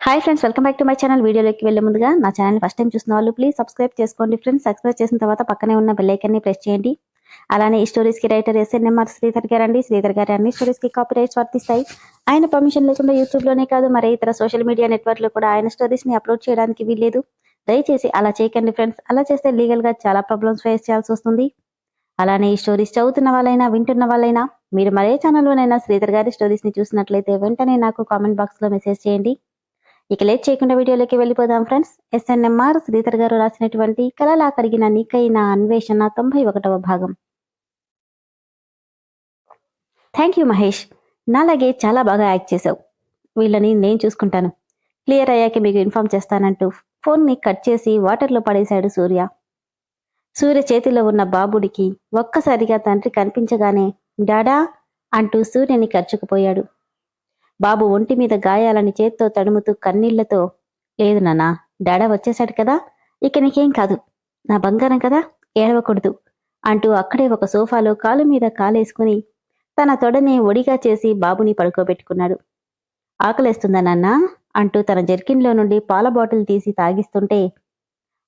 Hi friends welcome back to my channel వీడియోలోకి వెళ్ళే ముందుగా నా ఛానల్ ఫస్ట్ టైం చూసిన వాళ్ళు ప్లీజ్ సబ్స్క్రైబ్ చేసుకోండి ఫ్రెండ్స్ సబ్స్క్రైబ్ చేసిన తర్వాత పక్కనే ఉన్న బెల్లైకన్ని ప్రెస్ చేయండి. అలానే ఈ స్టోరీస్కి రైటర్ ఎస్ఎన్ఎంఆర్ శ్రీధర్ గారు అండి. శ్రీధర్ గారి అన్ని స్టోరీస్కి కాపీ రైట్స్ వర్తిస్తాయి. ఆయన పర్మిషన్ లేకుండా యూట్యూబ్లోనే కాదు మరి ఇతర సోషల్ మీడియా నెట్వర్క్లో కూడా ఆయన స్టోరీస్ని అప్లోడ్ చేయడానికి వీల్లేదు. దయచేసి అలా చేయకండి ఫ్రెండ్స్ అలా చేస్తే లీగల్గా చాలా ప్రాబ్లమ్స్ ఫేస్ చేయాల్సి వస్తుంది. అలానే ఈ స్టోరీస్ చదువుతున్న వాళ్ళైనా వింటున్న వాళ్ళైనా మీరు మరే ఛానల్లోనైనా శ్రీధర్ గారి స్టోరీస్ని చూసినట్లయితే వెంటనే నాకు కామెంట్ బాక్స్లో మెసేజ్ చేయండి. ఇక లేట్ చేయకుండా వీడియోలోకి వెళ్ళిపోదాం ఫ్రెండ్స్. ఎస్ఎన్ఎంఆర్ శ్రీధర్ గారు రాసినటువంటి కలలా కరిగిన నీకైన అన్వేషణ తొంభై ఒకటవ భాగం. Thank you Mahesh. నాలాగే చాలా బాగా యాక్ట్ చేసావు వీళ్ళని నేను చూసుకుంటాను. క్లియర్ అయ్యాక మీకు ఇన్ఫార్మ్ చేస్తానంటూ ఫోన్ని కట్ చేసి వాటర్లో పడేశాడు సూర్య. సూర్య చేతిలో ఉన్న బాబుడికి ఒక్కసారిగా తండ్రి కనిపించగానే డాడా అంటూ సూర్యని ఖర్చుకుపోయాడు బాబు ఒంటి మీద గాయాలని చేత్తో తడుముతూ కన్నీళ్ళతో లేదు నానా డాడా వచ్చేశాడు కదా ఇక నీకేం కాదు. నా బంగారం కదా ఏడవకూడదు అంటూ అక్కడే ఒక సోఫాలో కాలు మీద కాలేసుకుని తన తొడని ఒడిగా చేసి బాబుని పడుకోబెట్టుకున్నాడు. ఆకలేస్తుందా నాన్నా? అంటూ తన జర్కిన్లో నుండి పాల బాటిల్ తీసి తాగిస్తుంటే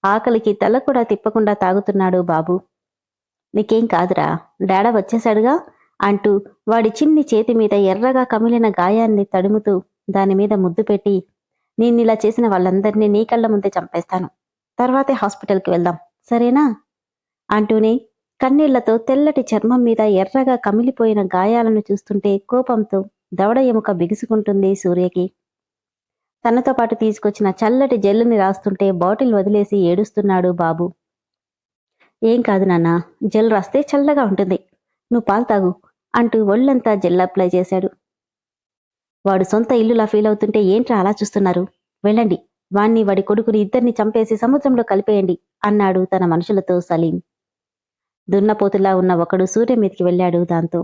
ఆకలికి తల కూడా తిప్పకుండా తాగుతున్నాడు బాబు. నీకేం కాదురా డాడా వచ్చేశాడుగా అంటూ వాడి చిన్ని చేతి మీద ఎర్రగా కమిలిన గాయాన్ని తడుముతూ దాని మీద ముద్దు పెట్టి నిన్నిలా చేసిన వాళ్ళందరినీ నీ కళ్ళ ముందే చంపేస్తాను. తర్వాతే హాస్పిటల్కి వెళ్దాం. సరేనా? అంటూనే కన్నీళ్ళతో తెల్లటి చర్మం మీద ఎర్రగా కమిలిపోయిన గాయాలను చూస్తుంటే కోపంతో దవడ ఎముక బిగుసుకుంటుంది సూర్యకి. తనతో పాటు తీసుకొచ్చిన చల్లటి జెల్లుని రాస్తుంటే బాటిల్ వదిలేసి ఏడుస్తున్నాడు బాబు. ఏం కాదు నాన్న జెల్ రాస్తే చల్లగా ఉంటుంది. నువ్వు పాలు తాగు. అంటూ ఒళ్ళంతా జెల్లప్లై చేశాడు. వాడు సొంత ఇల్లులా ఫీల్ అవుతుంటే ఏంట్రా అలా చూస్తున్నారు? వెళ్ళండి. వాణ్ణి వాడి కొడుకుని ఇద్దరిని చంపేసి సముద్రంలో కలిపేయండి అన్నాడు తన మనుషులతో సలీం. దున్నపోతులా ఉన్న ఒకడు సూర్య మీదకి వెళ్ళాడు దాంతో.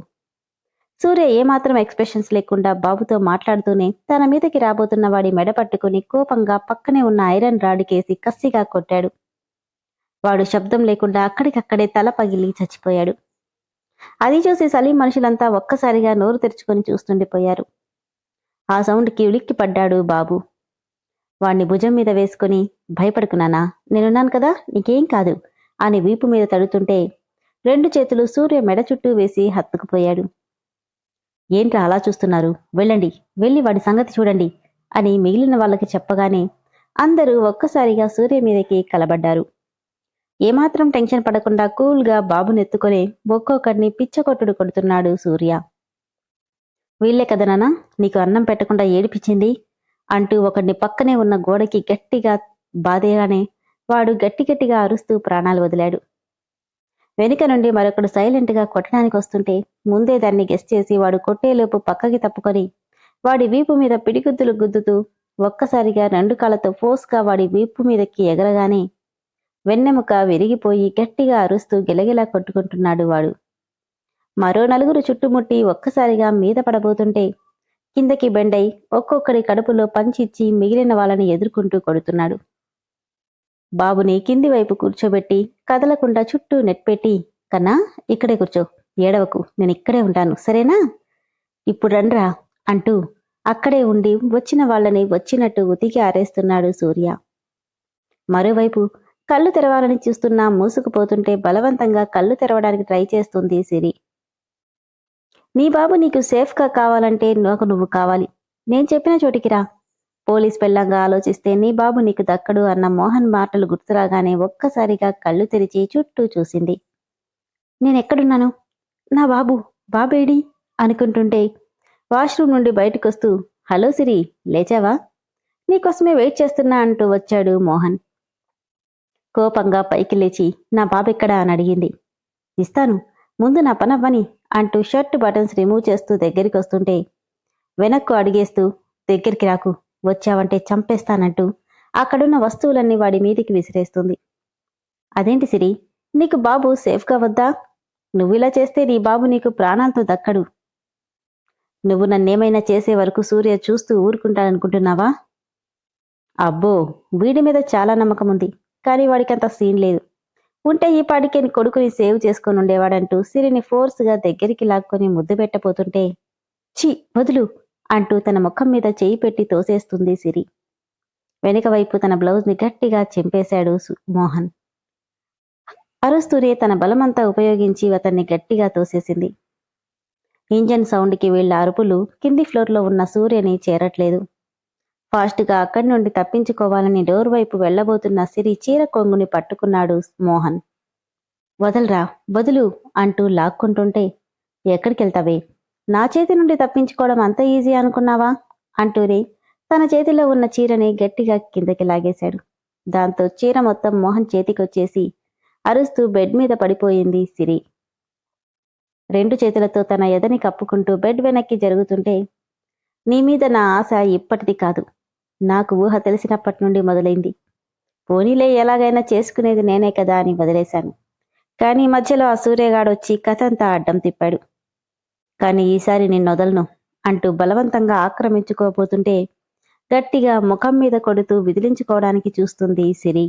సూర్య ఏమాత్రం ఎక్స్ప్రెషన్స్ లేకుండా బాబుతో మాట్లాడుతూనే తన మీదకి రాబోతున్న వాడి మెడ పట్టుకుని కోపంగా పక్కనే ఉన్న ఐరన్ రాడ్కేసి కసిగా కొట్టాడు. వాడు శబ్దం లేకుండా అక్కడికక్కడే తల పగిలి చచ్చిపోయాడు. అది చూసి సలీం మనుషులంతా ఒక్కసారిగా నోరు తెరుచుకొని చూస్తుండిపోయారు. ఆ సౌండ్కి ఉలిక్కి పడ్డాడు బాబు. వాణ్ణి భుజం మీద వేసుకుని భయపడుకున్నానా నేనున్నాను కదా నీకేం కాదు అని వీపు మీద తడుతుంటే రెండు చేతులు సూర్య మెడ చుట్టూ వేసి హత్తుకుపోయాడు. ఏంట్రా అలా చూస్తున్నారు? వెళ్ళండి వెళ్ళి వాడి సంగతి చూడండి అని మిగిలిన వాళ్ళకి చెప్పగానే అందరూ ఒక్కసారిగా సూర్య మీదకి కలబడ్డారు. ఏమాత్రం టెన్షన్ పడకుండా కూల్గా బాబునెత్తుకొని ఒక్కొక్కడిని పిచ్చకొట్టుడు కొడుతున్నాడు సూర్య. వీళ్ళే కదనా నీకు అన్నం పెట్టకుండా ఏడిపించింది? అంటూ ఒకడిని పక్కనే ఉన్న గోడకి గట్టిగా బాధేగానే వాడు గట్టి గట్టిగా అరుస్తూ ప్రాణాలు వదిలాడు. వెనుక నుండి మరొకడు సైలెంట్గా కొట్టడానికి వస్తుంటే ముందే దాన్ని గెస్ట్ చేసి వాడు కొట్టేలోపు పక్కకి తప్పుకొని వాడి వీపు మీద పిడిగుద్దులు గుద్దుతూ ఒక్కసారిగా రెండు కాళ్ళతో ఫోర్స్గా వాడి వీపు మీదకి ఎగరగానే వెన్నెముక విరిగిపోయి గట్టిగా అరుస్తూ గిలగిలా కొట్టుకుంటున్నాడు వాడు. మరో నలుగురు చుట్టుముట్టి ఒక్కసారిగా మీద పడబోతుంటే కిందకి బెండై ఒక్కొక్కడి కడుపులో పంచిచ్చి మిగిలిన వాళ్ళని ఎదుర్కొంటూ కొడుతున్నాడు. బాబుని కింది వైపు కూర్చోబెట్టి కదలకుండా చుట్టూ నెట్పెట్టి కన్నా ఇక్కడే కూర్చో ఏడవకు నేను ఇక్కడే ఉంటాను సరేనా? ఇప్పుడు రండ్రా అంటూ అక్కడే ఉండి వచ్చిన వాళ్ళని వచ్చినట్టు ఉతికి ఆరేస్తున్నాడు సూర్య. మరోవైపు కళ్ళు తెరవాలని చూస్తున్నా మూసుకుపోతుంటే బలవంతంగా కళ్ళు తెరవడానికి ట్రై చేస్తుంది సిరి. నీ బాబు నీకు సేఫ్గా కావాలంటే నాకు నువ్వు కావాలి. నేను చెప్పిన చోటికి రా. పోలీస్ పెళ్ళంగా ఆలోచిస్తే నీ బాబు నీకు దక్కడు అన్న మోహన్ మాటలు గుర్తురాగానే ఒక్కసారిగా కళ్ళు తెరిచి చుట్టూ చూసింది. నేనెక్కడున్నాను నా బాబు బాబేడి? అనుకుంటుంటే వాష్రూమ్ నుండి బయటకొస్తూ హలో సిరి లేచావా? నీకోసమే వెయిట్ చేస్తున్నా అంటూ వచ్చాడు మోహన్. కోపంగా పైకి లేచి నా బాబెక్కడా అని అడిగింది. ఇస్తాను. ముందు నా పనవ్వని అంటూ షర్ట్ బటన్స్ రిమూవ్ చేస్తూ దగ్గరికి వస్తుంటే వెనక్కు అడిగేస్తూ దగ్గరికి రాకు. వచ్చావంటే చంపేస్తానంటూ అక్కడున్న వస్తువులన్నీ వాడి మీదికి విసిరేస్తుంది. అదేంటి సిరి? నీకు బాబు సేఫ్గా వద్దా? నువ్విలా చేస్తే నీ బాబు నీకు ప్రాణాలతో దక్కడు. నువ్వు నన్నేమైనా చేసే వరకు సూర్య చూస్తూ ఊరుకుంటాననుకుంటున్నావా అబ్బో! వీడి మీద చాలా నమ్మకం ఉంది కానీ వాడికి అంత సీన్ లేదు. ఉంటే ఈ పాటికి కొడుకుని సేవ్ చేసుకొని ఉండేవాడంటూ సిరిని ఫోర్స్గా దగ్గరికి లాక్కొని ముద్దు పెట్టబోతుంటే చీ వదులు అంటూ తన ముఖం మీద చేయి పెట్టి తోసేస్తుంది సిరి. వెనుక వైపు తన బ్లౌజ్ని గట్టిగా చెంపేశాడు మోహన్. అరుస్తూనే తన బలమంతా ఉపయోగించి అతన్ని గట్టిగా తోసేసింది. ఇంజన్ సౌండ్కి వీళ్ళ అరుపులు కింది ఫ్లోర్లో ఉన్న సూర్యని చేరట్లేదు. ఫాస్ట్గా అక్కడి నుండి తప్పించుకోవాలని డోర్ వైపు వెళ్ళబోతున్న సిరి చీర కొంగుని పట్టుకున్నాడు మోహన్. వదలరా వదులు అంటూ లాక్కుంటుంటే ఎక్కడికెళ్తావే? నా చేతి నుండి తప్పించుకోవడం అంత ఈజీ అనుకున్నావా? అంటూనే తన చేతిలో ఉన్న చీరని గట్టిగా కిందకి లాగేశాడు. దాంతో చీర మొత్తం మోహన్ చేతికొచ్చేసి అరుస్తూ బెడ్ మీద పడిపోయింది సిరి. రెండు చేతులతో తన ఎదని కప్పుకుంటూ బెడ్ వెనక్కి జరుగుతుంటే నీ మీద నా ఆశ ఇప్పటిది కాదు. నాకు ఊహ తెలిసినప్పటి నుండి మొదలైంది. పోనీలే ఎలాగైనా చేసుకునేది నేనే కదా అని వదిలేశాను. కానీ మధ్యలో ఆ సూర్యగాడు వచ్చి కథంతా అడ్డం తిప్పాడు. కానీ ఈసారి నిన్ను వదలను అంటూ బలవంతంగా ఆక్రమించుకోబోతుంటే గట్టిగా ముఖం మీద కొడుతూ విదిలించుకోవడానికి చూస్తుంది సిరి.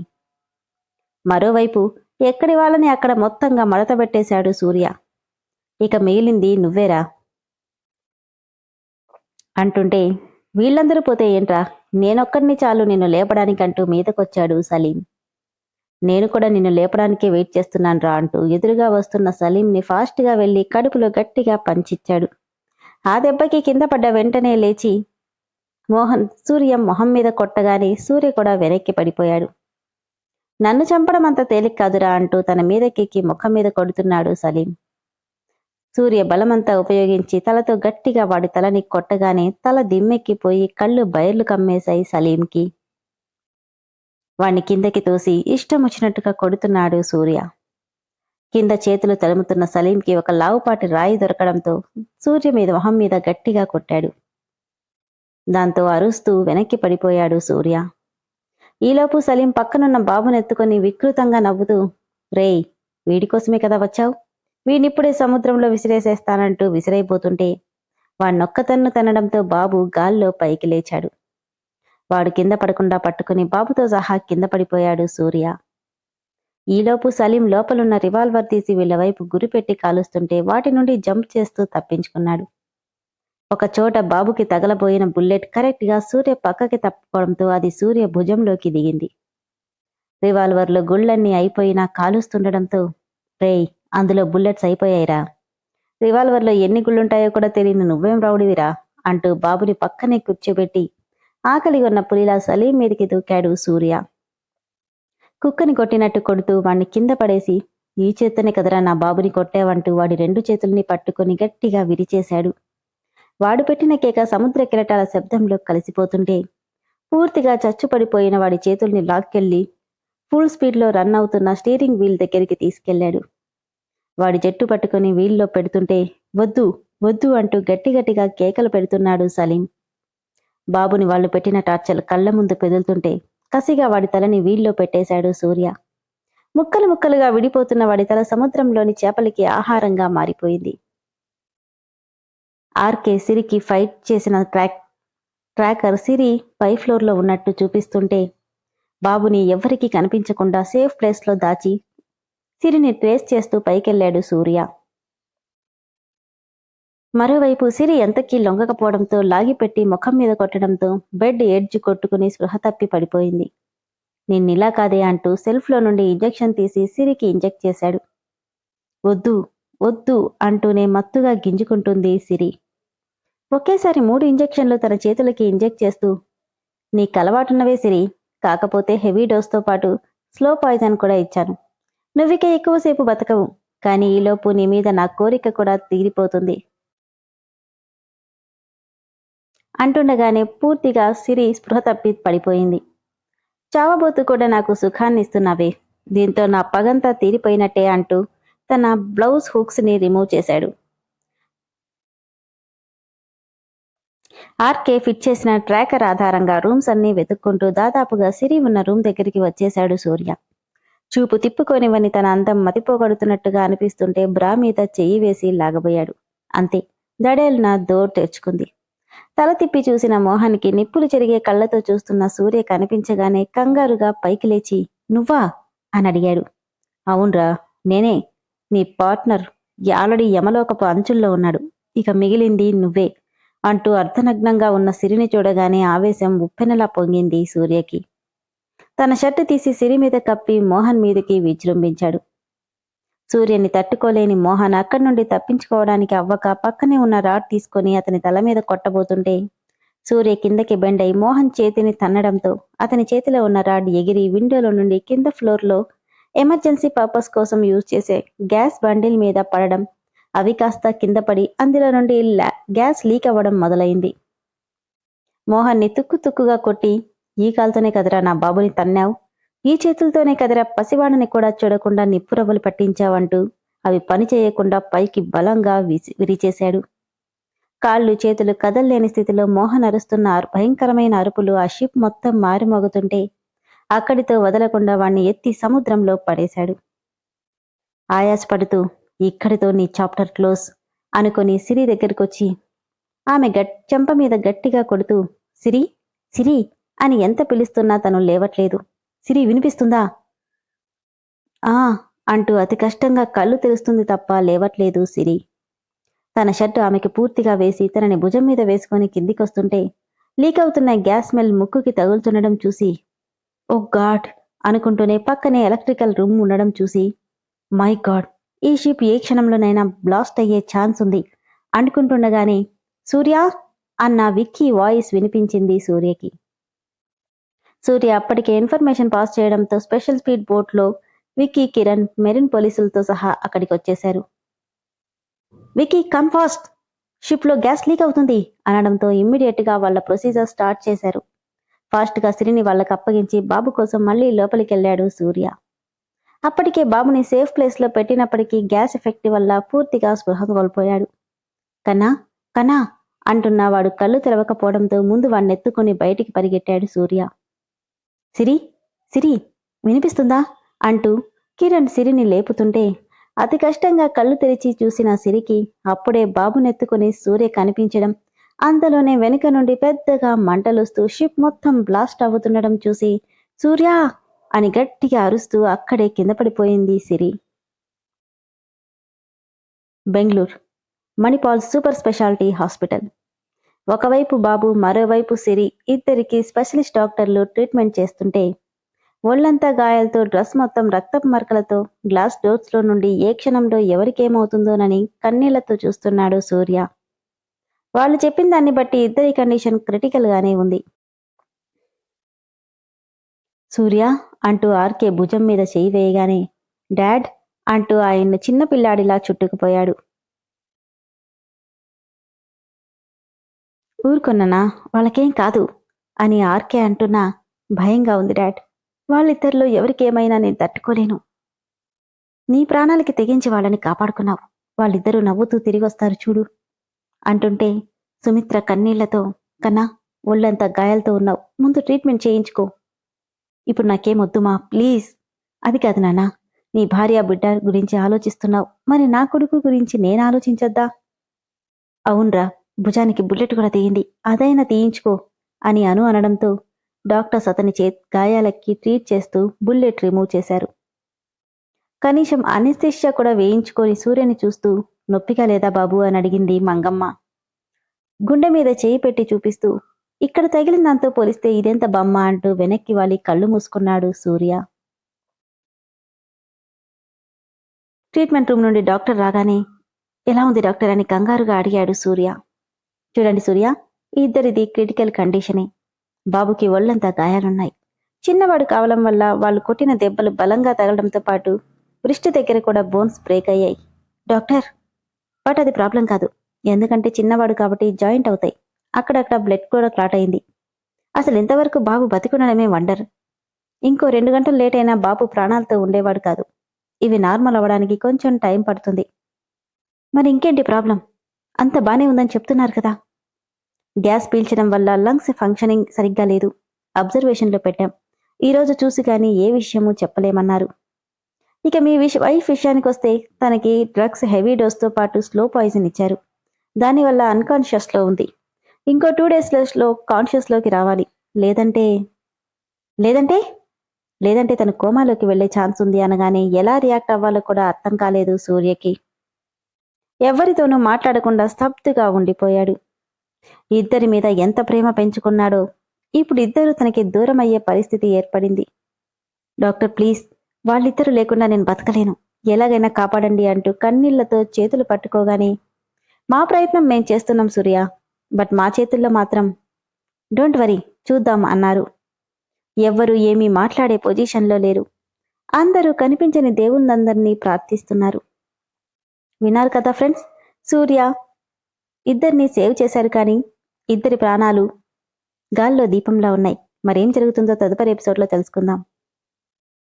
మరోవైపు ఎక్కడి వాళ్ళని అక్కడ మొత్తంగా మడతబెట్టేశాడు సూర్య. ఇక మిగిలింది నువ్వేరా? అంటుంటే వీళ్ళందరూ పోతే ఏంట్రా? నేనొక్కడిని చాలు నిన్ను లేపడానికంటూ మీదకొచ్చాడు సలీం. నేను కూడా నిన్ను లేపడానికే వెయిట్ చేస్తున్నాను రా అంటూ ఎదురుగా వస్తున్న సలీంని ఫాస్ట్గా వెళ్ళి కడుపులో గట్టిగా పంచిచ్చాడు. ఆ దెబ్బకి కింద పడ్డ వెంటనే లేచి మోహన్ సూర్య మొహం మీద కొట్టగానే సూర్య కూడా వెనక్కి పడిపోయాడు. నన్ను చంపడం అంత తేలిక కాదురా అంటూ తన మీదకెక్కి ముఖం మీద కొడుతున్నాడు సలీం. సూర్య బలమంతా ఉపయోగించి తలతో గట్టిగా వాడి తలని కొట్టగానే తల దిమ్మెక్కిపోయి కళ్ళు బయర్లు కమ్మేశాయి సలీంకి. వాణ్ణి కిందకి తోసి ఇష్టం వచ్చినట్టుగా కొడుతున్నాడు సూర్య. కింద చేతులు తలుముతున్న సలీంకి ఒక లావుపాటి రాయి దొరకడంతో సూర్య మీద మొహం మీద గట్టిగా కొట్టాడు. దాంతో అరుస్తూ వెనక్కి పడిపోయాడు సూర్య. ఈలోపు సలీం పక్కనున్న బాబును ఎత్తుకొని వికృతంగా నవ్వుతూ రేయ్ వీడి కోసమే కదా వచ్చావు? వీడినిప్పుడే సముద్రంలో విసిరేసేస్తానంటూ విసిరైపోతుంటే వాణ్ణొక్కతన్ను తనడంతో బాబు గాల్లో పైకి లేచాడు. వాడు కింద పడకుండా పట్టుకుని బాబుతో సహా కింద పడిపోయాడు సూర్య. ఈలోపు సలీం లోపలున్న రివాల్వర్ తీసి వీళ్ళ వైపు గురిపెట్టి కాలుస్తుంటే వాటి నుండి జంప్ చేస్తూ తప్పించుకున్నాడు. ఒక చోట బాబుకి తగలబోయిన బుల్లెట్ కరెక్ట్గా సూర్య పక్కకి తప్పుకోవడంతో అది సూర్య భుజంలోకి దిగింది. రివాల్వర్లో గుళ్ళన్నీ అయిపోయినా కాలుస్తుండడంతో రేయ్ అందులో బుల్లెట్స్ అయిపోయాయిరా. రివాల్వర్లో ఎన్ని గుళ్ళుంటాయో కూడా తెలియని నువ్వేం రౌడివిరా అంటూ బాబుని పక్కనే కూర్చోబెట్టి ఆకలి ఉన్న పులిలా సలీం మీదికి దూకాడు సూర్య. కుక్కని కొట్టినట్టు కొడుతూ వాణ్ణి కింద పడేసి ఈ చేత్తనే కదరా నా బాబుని కొట్టావంటూ వాడి రెండు చేతుల్ని పట్టుకొని గట్టిగా విరిచేశాడు. వాడు పెట్టిన కేక సముద్ర కిరటాల శబ్దంలో కలిసిపోతుంటే పూర్తిగా చచ్చుపడిపోయిన వాడి చేతుల్ని లాక్కెళ్ళి ఫుల్ స్పీడ్లో రన్ అవుతున్న స్టీరింగ్ వీల్ దగ్గరికి తీసుకెళ్ళాడు వాడి జట్టు పట్టుకుని వీల్లో పెడుతుంటే వద్దు వద్దు అంటూ గట్టి గట్టిగా కేకలు పెడుతున్నాడు సలీం. బాబుని వాళ్ళు పెట్టిన టార్చర్ కళ్ళ ముందు పెదులుతుంటే కసిగా వాడి తలని వీల్లో పెట్టేశాడు సూర్య. ముక్కలు ముక్కలుగా విడిపోతున్న వాడి తల సముద్రంలోని చేపలకి ఆహారంగా మారిపోయింది. ఆర్కే సిరికి ఫైట్ చేసిన ట్రాక్ ట్రాకర్ సిరి పై ఫ్లోర్లో ఉన్నట్టు చూపిస్తుంటే బాబుని ఎవరికీ కనిపించకుండా సేఫ్ ప్లేస్లో దాచి సిరిని ట్రేస్ చేస్తూ పైకెళ్ళాడు సూర్య. మరోవైపు సిరి ఎంతకీ లొంగకపోవడంతో లాగిపెట్టి ముఖం మీద కొట్టడంతో బెడ్ ఎడ్జ్ కొట్టుకుని స్పృహ తప్పి పడిపోయింది. నిన్నిలా కాదే అంటూ సెల్ఫ్లో నుండి ఇంజెక్షన్ తీసి సిరికి ఇంజెక్ట్ చేశాడు. వద్దు వద్దు అంటూనే మత్తుగా గింజుకుంటుంది సిరి. ఒకేసారి మూడు ఇంజెక్షన్లు తన చేతులకి ఇంజెక్ట్ చేస్తూ నీకు అలవాటున్నవే సిరి కాకపోతే హెవీ డోస్తో పాటు స్లో పాయిజన్ కూడా ఇచ్చాను. నువ్విక ఎక్కువసేపు బతకవు కానీ ఈలోపు నీ మీద నా కోరిక కూడా తీరిపోతుంది. అంటుండగానే పూర్తిగా సిరి స్పృహ తప్పి పడిపోయింది. చావబోతు కూడా నాకు సుఖాన్ని ఇస్తున్నావే దీంతో నా పగంతా తీరిపోయినట్టే అంటూ తన బ్లౌజ్ హుక్స్ని రిమూవ్ చేశాడు. ఆర్కే ఫిట్ చేసిన ట్రాకర్ ఆధారంగా రూమ్స్ అన్ని వెతుక్కుంటూ దాదాపుగా సిరి ఉన్న రూమ్ దగ్గరికి వచ్చేశాడు సూర్య. చూపు తిప్పుకోనివని తన అందం మతిపోగొడుతున్నట్టుగా అనిపిస్తుంటే బ్రా మీద చెయ్యి వేసి లాగబోయాడు. అంతే దడేల్న దోర్ తెరుచుకుంది. తల తిప్పి చూసిన మోహన్కి నిప్పులు చెరిగే కళ్ళతో చూస్తున్న సూర్య కనిపించగానే కంగారుగా పైకి లేచి నువ్వా? అని అడిగాడు. అవునరా నేనే. నీ పార్ట్నర్ ఆల్రెడీ యమలోకపు అంచుల్లో ఉన్నాడు. ఇక మిగిలింది నువ్వే. అంటూ అర్ధనగ్నంగా ఉన్న సిరిని చూడగానే ఆవేశం ఉప్పెనలా పొంగింది సూర్యకి. తన షర్టు తీసి సిరి మీద కప్పి మోహన్ మీదకి విజృంభించాడు. సూర్యని తట్టుకోలేని మోహన్ అక్కడి నుండి తప్పించుకోవడానికి అవ్వక పక్కనే ఉన్న రాడ్ తీసుకొని అతని తల మీద కొట్టబోతుంటే సూర్య కిందకి బెండై మోహన్ చేతిని తన్నడంతో అతని చేతిలో ఉన్న రాడ్ ఎగిరి విండోలో నుండి కింద ఫ్లోర్లో ఎమర్జెన్సీ పర్పస్ కోసం యూజ్ చేసే గ్యాస్ బండిల్ మీద పడడం అవి కాస్త కింద పడి అందులో నుండి గ్యాస్ లీక్ అవ్వడం మొదలైంది. మోహన్ని తుక్కు తుక్కుగా కొట్టి ఈ కాలుతోనే కదరా నా బాబుని తన్నావు? ఈ చేతులతోనే కదరా పసివాడిని కూడా చూడకుండా నిప్పురవ్వలు పట్టించావంటూ అవి పని చేయకుండా పైకి బలంగా విసి విరిచేశాడు. కాళ్ళు చేతులు కదల్లేని స్థితిలో మోహన్ అరుస్తున్న భయంకరమైన అరుపులు ఆ షిప్ మొత్తం మారుమోగుతుంటే అక్కడితో వదలకుండా వాణ్ణి ఎత్తి సముద్రంలో పడేశాడు. ఆయాసపడుతూ ఇక్కడితో నీ చాప్టర్ క్లోజ్ అనుకొని సిరి దగ్గరికొచ్చి ఆమె గట్ చెంప మీద గట్టిగా కొడుతూ సిరి సిరి అని ఎంత పిలుస్తున్నా తను లేవట్లేదు. సిరి వినిపిస్తుందా? ఆ అంటూ అతి కష్టంగా కళ్ళు తెరుస్తుంది తప్ప లేవట్లేదు సిరి. తన షర్టు ఆమెకి పూర్తిగా వేసి తనని భుజం మీద వేసుకొని కిందికొస్తుంటే లీక్ అవుతున్న గ్యాస్ స్మెల్ ముక్కుకి తగులుతుండడం చూసి ఓ గాడ్! అనుకుంటూనే పక్కనే ఎలక్ట్రికల్ రూమ్ ఉండడం చూసి మై గాడ్! ఈ షిప్ ఏ క్షణంలోనైనా బ్లాస్ట్ అయ్యే ఛాన్స్ ఉంది అనుకుంటుండగానే సూర్య! అన్న విక్కీ వాయిస్ వినిపించింది సూర్యకి. సూర్య అప్పటికే ఇన్ఫర్మేషన్ పాస్ చేయడంతో స్పెషల్ స్పీడ్ బోట్లో విక్కీ కిరణ్ మెరిన్ పోలీసులతో సహా అక్కడికి వచ్చేశారు. విక్కీ కమ్ ఫాస్ట్ షిప్లో గ్యాస్ లీక్ అవుతుంది అనడంతో ఇమ్మీడియట్గా వాళ్ళ ప్రొసీజర్ స్టార్ట్ చేశారు. ఫాస్ట్గా సిరిని వాళ్ళకి అప్పగించి బాబు కోసం మళ్ళీ లోపలికి వెళ్ళాడు సూర్య. అప్పటికే బాబుని సేఫ్ ప్లేస్లో పెట్టినప్పటికీ గ్యాస్ ఎఫెక్ట్ వల్ల పూర్తిగా స్పృహ కోల్పోయాడు. కన్నా కన్నా! అంటున్న వాడు కళ్ళు తెరవకపోవడంతో ముందు వాడిని ఎత్తుకుని బయటికి పరిగెట్టాడు సూర్య. సిరి సిరి వినిపిస్తుందా? అంటూ కిరణ్ సిరిని లేపుతుంటే అతి కష్టంగా కళ్ళు తెరిచి చూసిన సిరికి అప్పుడే బాబునెత్తుకుని సూర్య కనిపించడం అంతలోనే వెనుక నుండి పెద్దగా మంటలుస్తూ షిప్ మొత్తం బ్లాస్ట్ అవుతుండడం చూసి సూర్య! అని గట్టిగా అరుస్తూ అక్కడే కింద పడిపోయింది Siri. Bengaluru Manipal super speciality hospital. ఒకవైపు బాబు మరోవైపు సిరి. ఇద్దరికి స్పెషలిస్ట్ డాక్టర్లు ట్రీట్మెంట్ చేస్తుంటే ఒళ్ళంతా గాయాలతో డ్రెస్ మొత్తం రక్తపు మరకలతో గ్లాస్ డోర్స్లో నుండి ఏ క్షణంలో ఎవరికేమవుతుందోనని కన్నీళ్ళతో చూస్తున్నాడు సూర్య. వాళ్ళు చెప్పిన దాన్ని బట్టి ఇద్దరి కండిషన్ క్రిటికల్ గానే ఉంది. సూర్య అంటూ ఆర్కే భుజం మీద చేయి వేయగానే డాడ్ అంటూ ఆయన్ను చిన్న పిల్లాడిలా చుట్టుకుపోయాడు. ఊరుకున్ననా? వాళ్ళకేం కాదు అని ఆర్కే అంటున్నా భయంగా ఉంది డాడ్. వాళ్ళిద్దరిలో ఎవరికేమైనా నేను తట్టుకోలేను. నీ ప్రాణాలకి తెగించి వాళ్ళని కాపాడుకున్నావు. వాళ్ళిద్దరూ నవ్వుతూ తిరిగొస్తారు చూడు అంటుంటే సుమిత్ర కన్నీళ్ళతో కన్నా ఒళ్ళంతా గాయాలతో ఉన్నావు. ముందు ట్రీట్మెంట్ చేయించుకో. ఇప్పుడు నాకేమొద్దుమా ప్లీజ్. అది కాదు నాన్న. నీ భార్య బిడ్డ గురించి ఆలోచిస్తున్నావు. మరి నా కొడుకు గురించి నేను ఆలోచించొద్దా? అవునరా. భుజానికి బుల్లెట్ కూడా తీయింది. అదైనా తీయించుకో అని అను అనడంతో డాక్టర్స్ అతని చే గాయాలకి ట్రీట్ చేస్తూ బుల్లెట్ రిమూవ్ చేశారు. కనీసం అనిస్థిష్యా కూడా వేయించుకొని సూర్యని చూస్తూ నొప్పిగా లేదా బాబు అని అడిగింది మంగమ్మ. గుండె మీద చేయి పెట్టి చూపిస్తూ ఇక్కడ తగిలిన దాంతో పోలిస్తే ఇదెంత బొమ్మ అంటూ వెనక్కి వాలి కళ్ళు మూసుకున్నాడు సూర్య. ట్రీట్మెంట్ రూమ్ నుండి డాక్టర్ రాగానే ఎలా ఉంది డాక్టర్ అని కంగారుగా అడిగాడు సూర్య. చూడండి సూర్య ఇద్దరిది క్రిటికల్ కండిషనే బాబుకి ఒళ్ళంతా గాయాలున్నాయి. చిన్నవాడు కావడం వల్ల వాళ్ళు కొట్టిన దెబ్బలు బలంగా తగలడంతో పాటు వృష్టి దగ్గర కూడా బోన్స్ బ్రేక్ అయ్యాయి. డాక్టర్ బట్ అది ప్రాబ్లం కాదు. ఎందుకంటే చిన్నవాడు కాబట్టి జాయింట్ అవుతాయి. అక్కడక్కడ బ్లడ్ కూడా క్లాట్ అయింది. అసలు ఇంతవరకు బాబు బతికుండడమే వండర్ ఇంకో రెండు గంటలు లేట్ అయినా బాబు ప్రాణాలతో ఉండేవాడు కాదు. ఇవి నార్మల్ అవ్వడానికి కొంచెం టైం పడుతుంది. మరి ఇంకేంటి ప్రాబ్లం అంత బానే ఉందని చెప్తున్నారు కదా. గ్యాస్ పీల్చడం వల్ల లంగ్స్ ఫంక్షనింగ్ సరిగ్గా లేదు. అబ్జర్వేషన్లో పెట్టాం. ఈ రోజు చూసి కానీ ఏ విషయమూ చెప్పలేమన్నారు. ఇక మీ విష వైఫ్ విషయానికి వస్తే తనకి డ్రగ్స్ హెవీ డోస్తో పాటు స్లో పాయిజన్ ఇచ్చారు. దానివల్ల అన్కాన్షియస్లో ఉంది. ఇంకో టూ డేస్లో కాన్షియస్లోకి రావాలి. లేదంటే లేదంటే లేదంటే తను కోమాలోకి వెళ్ళే ఛాన్స్ ఉంది అనగానే ఎలా రియాక్ట్ అవ్వాలో కూడా అర్థం కాలేదు సూర్యకి. ఎవరితోనూ మాట్లాడకుండా స్తబ్దుగా ఉండిపోయాడు. ఇద్దరి మీద ఎంత ప్రేమ పెంచుకున్నాడో. ఇప్పుడు ఇద్దరు తనకి దూరం అయ్యే పరిస్థితి ఏర్పడింది. డాక్టర్ ప్లీజ్ వాళ్ళిద్దరూ లేకుండా నేను బతకలేను. ఎలాగైనా కాపాడండి అంటూ కన్నీళ్ళతో చేతులు పట్టుకోగానే మా ప్రయత్నం మేం చేస్తున్నాం సూర్య బట్ మా చేతుల్లో మాత్రం డోంట్ వరీ చూద్దాం అన్నారు. ఎవ్వరూ ఏమీ మాట్లాడే పొజిషన్లో లేరు. అందరూ కనిపించని దేవుళ్ళందరినీ ప్రార్థిస్తున్నారు. విన్నారు కదా ఫ్రెండ్స్ సూర్య ఇద్దరిని సేవ్ చేశారు కానీ ఇద్దరి ప్రాణాలు గాల్లో దీపంలా ఉన్నాయి. మరేం జరుగుతుందో తదుపరి ఎపిసోడ్లో తెలుసుకుందాం.